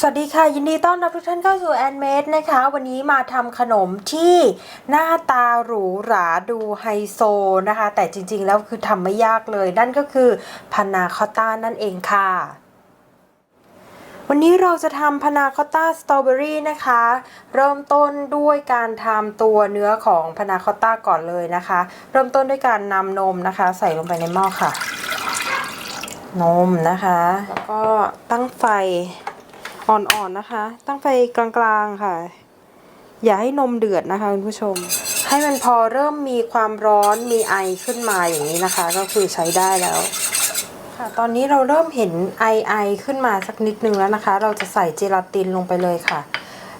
สวัสดีค่ะ ยินดีต้อนรับทุกท่านเข้าสู่แอนเมดนะคะ วันนี้มาทำขนมที่หน้าตาหรูหราดูไฮโซนะคะ แต่จริงๆแล้วคือทำไม่ยากเลย นั่นก็คือพานาคอต้านั่นเองค่ะ วันนี้เราจะทำพานาคอต้าสตรอเบอรี่นะคะ เริ่มต้นด้วยการทำตัวเนื้อของพานาคอตต้าก่อนเลยนะคะ เริ่มต้นด้วยการนำนมนะคะ ใส่ลงไปในหม้อค่ะ นมนะคะ แล้วก็ตั้งไฟ อ่อนๆนะคะ ตั้งไฟกลางๆค่ะ อย่าให้นมเดือดนะคะคุณผู้ชม ให้มันพอเริ่มมีความร้อนมีไอขึ้นมาอย่างนี้นะคะ ก็คือใช้ได้แล้วค่ะตอนนี้เราเริ่มเห็นไอไอขึ้นมาสักนิดนึงแล้วนะคะ เราจะใส่เจลาตินลงไปเลยค่ะ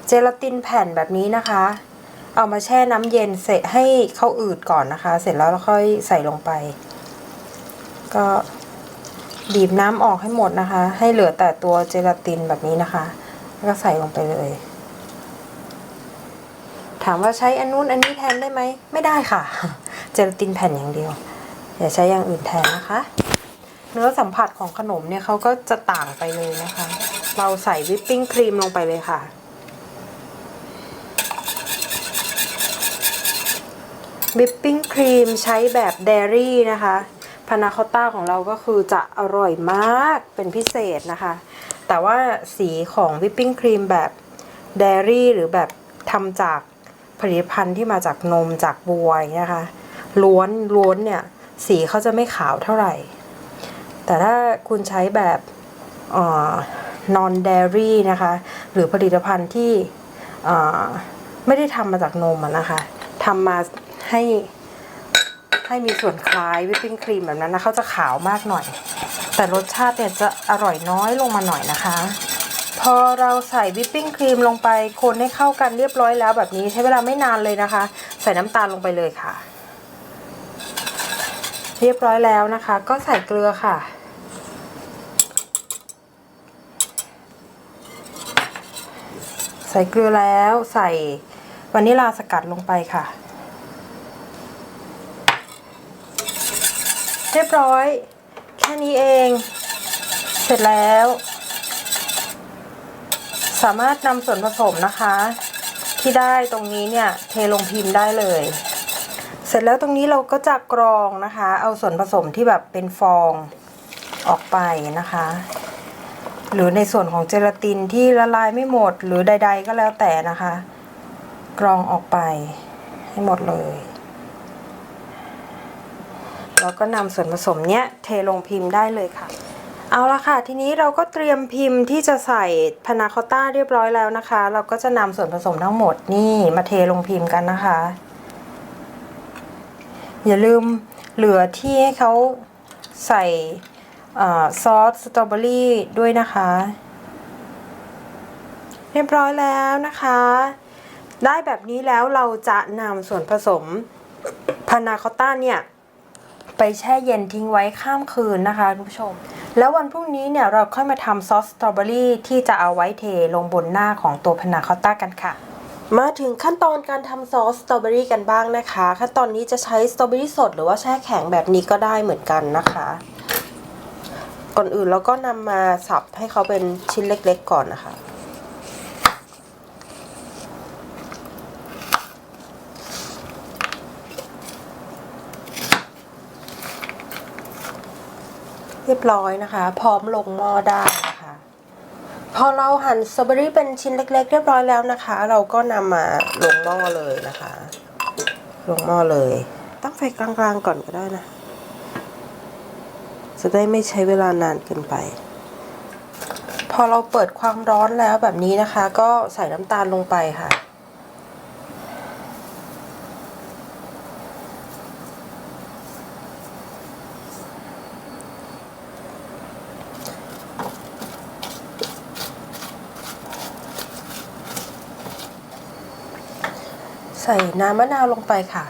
เจลาตินแผ่นแบบนี้นะคะ เอามาแช่น้ำเย็นเสร็จให้เขาอืดก่อนนะคะ เสร็จแล้วเราค่อยใส่ลงไป ก็ บีบน้ำออกให้หมดนะคะ ให้เหลือแต่ตัวเจลาตินแบบนี้นะคะ แล้วก็ใส่ลงไปเลย ถามว่าใช้อันนู้นอันนี้แทนได้ไหม ไม่ได้ค่ะ เจลาตินแผ่นอย่างเดียว อย่าใช้อย่างอื่นแทนนะคะ เนื้อสัมผัสของขนมเนี่ยเขาก็จะต่างไปเลยนะคะ เราใส่วิปปิ้งครีมลงไปเลยค่ะวิปปิ้งครีมใช้แบบเดรี่นะคะ พานาคอต้าของเราก็คือจะอร่อยมากเป็นพิเศษนะคะ แต่ว่าสีของวิปปิ้งครีมแบบเดรี่หรือแบบทำจากผลิตภัณฑ์ที่มาจากนมจากบัวยนะคะล้วนล้วนเนี่ยสีเขาจะไม่ขาวเท่าไหร่ แต่ถ้าคุณใช้แบบนอนเดรี่นะคะ หรือผลิตภัณฑ์ที่ไม่ได้ทำมาจากนมนะคะทำมาให้ ให้มีส่วนคล้ายวิปปิ้งครีมแบบนั้นนะเขาจะขาวมากหน่อย แต่รสชาติเนี่ยจะอร่อยน้อยลงมาหน่อยนะคะ พอเราใส่วิปปิ้งครีมลงไปคนให้เข้ากันเรียบร้อยแล้วแบบนี้ใช้เวลาไม่นานเลยนะคะ ใส่น้ำตาลลงไปเลยค่ะ เรียบร้อยแล้วนะคะ ก็ใส่เกลือค่ะใส่เกลือแล้วใส่วานิลาสกัดลงไปค่ะ เรียบร้อย แค่นี้เอง เสร็จแล้ว สามารถนำส่วนผสมนะคะ ที่ได้ตรงนี้เนี่ยเทลงพิมพ์ได้เลย เสร็จแล้วตรงนี้เราก็จะกรองนะคะ เอาส่วนผสมที่แบบเป็นฟองออกไปนะคะ หรือในส่วนของเจลาตินที่ละลายไม่หมดหรือใด ๆ ก็แล้วแต่นะคะ กรองออกไปให้หมดเลย แล้วก็นำส่วนผสมเนี้ยเทลงพิมพ์ได้เลยค่ะ เอาละค่ะ ทีนี้เราก็เตรียมพิมพ์ที่จะใส่พานาคอต้าเรียบร้อยแล้วนะคะ เราก็จะนำส่วนผสมทั้งหมดนี่มาเทลงพิมพ์กันนะคะ อย่าลืมเหลือที่ให้เขาใส่ซอสสตรอเบอรี่ด้วยนะคะ เรียบร้อยแล้วนะคะ ได้แบบนี้แล้วเราจะนำส่วนผสมพานาคอตต้าเนี่ย ไปแช่เย็นทิ้งไว้ข้ามคืนนะคะคุณผู้ชม แล้ววันพรุ่งนี้เนี่ยเราค่อยมาทำซอสสตรอเบอรี่ที่จะเอาไว้เทลงบนหน้าของตัวพานาคอตต้ากันค่ะ มาถึงขั้นตอนการทำซอสสตรอเบอรี่กันบ้างนะคะ ขั้นตอนนี้จะใช้สตรอเบอรี่สดหรือว่าแช่แข็งแบบนี้ก็ได้เหมือนกันนะคะ ก่อนอื่นเราก็นำมาสับให้เขาเป็นชิ้นเล็ก ๆ ก่อนนะคะ เรียบร้อยนะคะ พร้อมลงหม้อได้นะคะพอเราหั่นสตรอเบอรี่เป็นชิ้นเล็ก ๆ เรียบร้อยแล้วนะคะ เราก็นำมาลงหม้อเลยนะคะ ลงหม้อเลย ตั้งไฟกลางๆก่อนก็ได้นะ จะได้ไม่ใช้เวลานานเกินไป พอเราเปิดความร้อนแล้วแบบนี้นะคะ ก็ใส่น้ำตาลลงไปค่ะ ใส่น้ำมะนาวลงไปค่ะ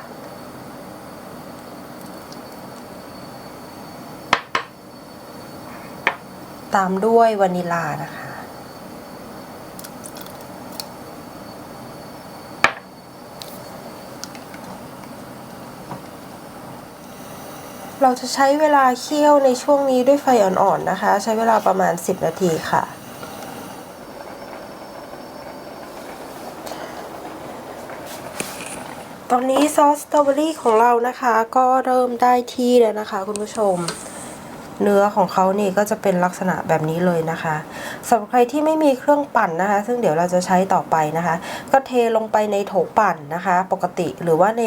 ตามด้วยวานิลานะคะ เราจะใช้เวลาเคี่ยวในช่วงนี้ด้วยไฟอ่อนๆนะคะ ใช้เวลาประมาณ 10 นาทีค่ะ ตอนนี้ซอสสตรอเบอรี่ของเรานะคะ ก็เริ่มได้ที่แล้วนะคะ คุณผู้ชม เนื้อของเขานี่ก็จะเป็นลักษณะแบบนี้เลยนะคะสำหรับใครที่ไม่มีเครื่องปั่นนะคะ ซึ่งเดี๋ยวเราจะใช้ต่อไปนะคะ ก็เทลงไปในโถปั่นนะคะ ปกติหรือว่าใน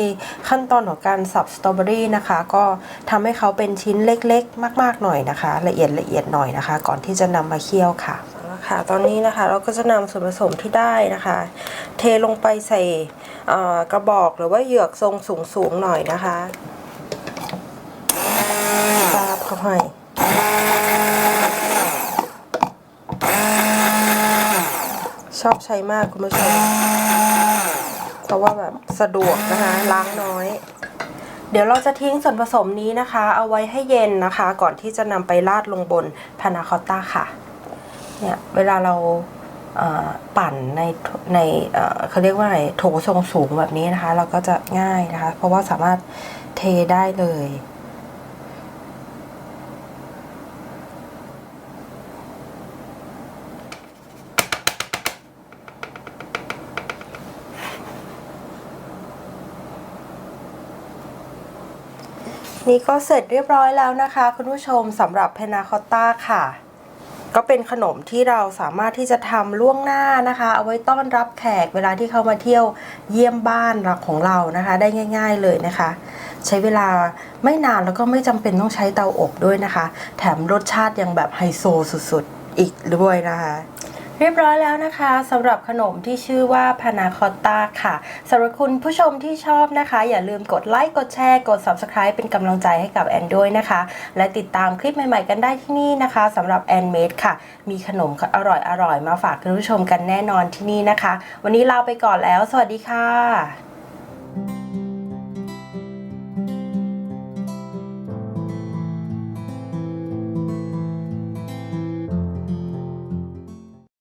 ขั้นตอนของการสับสตรอเบอรี่นะคะ ก็ทำให้เขาเป็นชิ้นเล็กๆ มาก ๆหน่อยนะคะ ละเอียดละเอียดหน่อยนะคะ ก่อนที่จะนำมาเคี่ยวค่ะเอาละ ค่ะ ตอนนี้นะคะเราก็จะนำส่วนผสมที่ได้นะคะ เทลงไปใส่กระบอกหรือว่าเหยือกทรงสูงๆหน่อยนะคะตาบเข้าไปชอบใช้มากคุณผู้ชมเพราะว่าแบบสะดวกนะคะล้างน้อยเดี๋ยวเราจะทิ้งส่วนผสมนี้นะคะ เอาไว้ให้เย็นนะคะ ก่อนที่จะนำไปราดลงบนพานาคอตต้าค่ะ เนี่ยเวลาเราปั่นในในเอ่อเขาเรียกว่าอะไรโถทรงสูงแบบนี้นะคะ เราก็จะง่ายนะคะ เพราะว่าสามารถเทได้เลย นี่ก็เสร็จเรียบร้อยแล้วนะคะ คุณผู้ชมสำหรับเพนาคอตต้าค่ะ ก็เป็นขนมที่เราสามารถที่จะทำล่วงหน้านะคะ เอาไว้ต้อนรับแขกเวลาที่เขามาเที่ยวเยี่ยมบ้านหลักของเรานะคะ ได้ง่าย ๆเลยนะคะ ใช้เวลาไม่นานแล้วก็ไม่จำเป็นต้องใช้เตาอบด้วยนะคะ แถมรสชาติยังแบบไฮโซสุดๆอีกด้วยนะคะ เรียบร้อยแล้วนะคะสำหรับขนมที่ชื่อว่าพานาคอตต้าค่ะสำหรับคุณผู้ชมที่ชอบนะคะ อย่าลืมกดไลค์กดแชร์กด Subscribe เป็นกำลังใจให้กับแอนด้วยนะคะ และติดตามคลิปใหม่ๆกันได้ที่นี่นะคะสำหรับแอนเมดค่ะ มีขนมอร่อยๆมาฝากคุณผู้ชมกันแน่นอนที่นี่นะคะ วันนี้ลาไปก่อนแล้ว สวัสดีค่ะ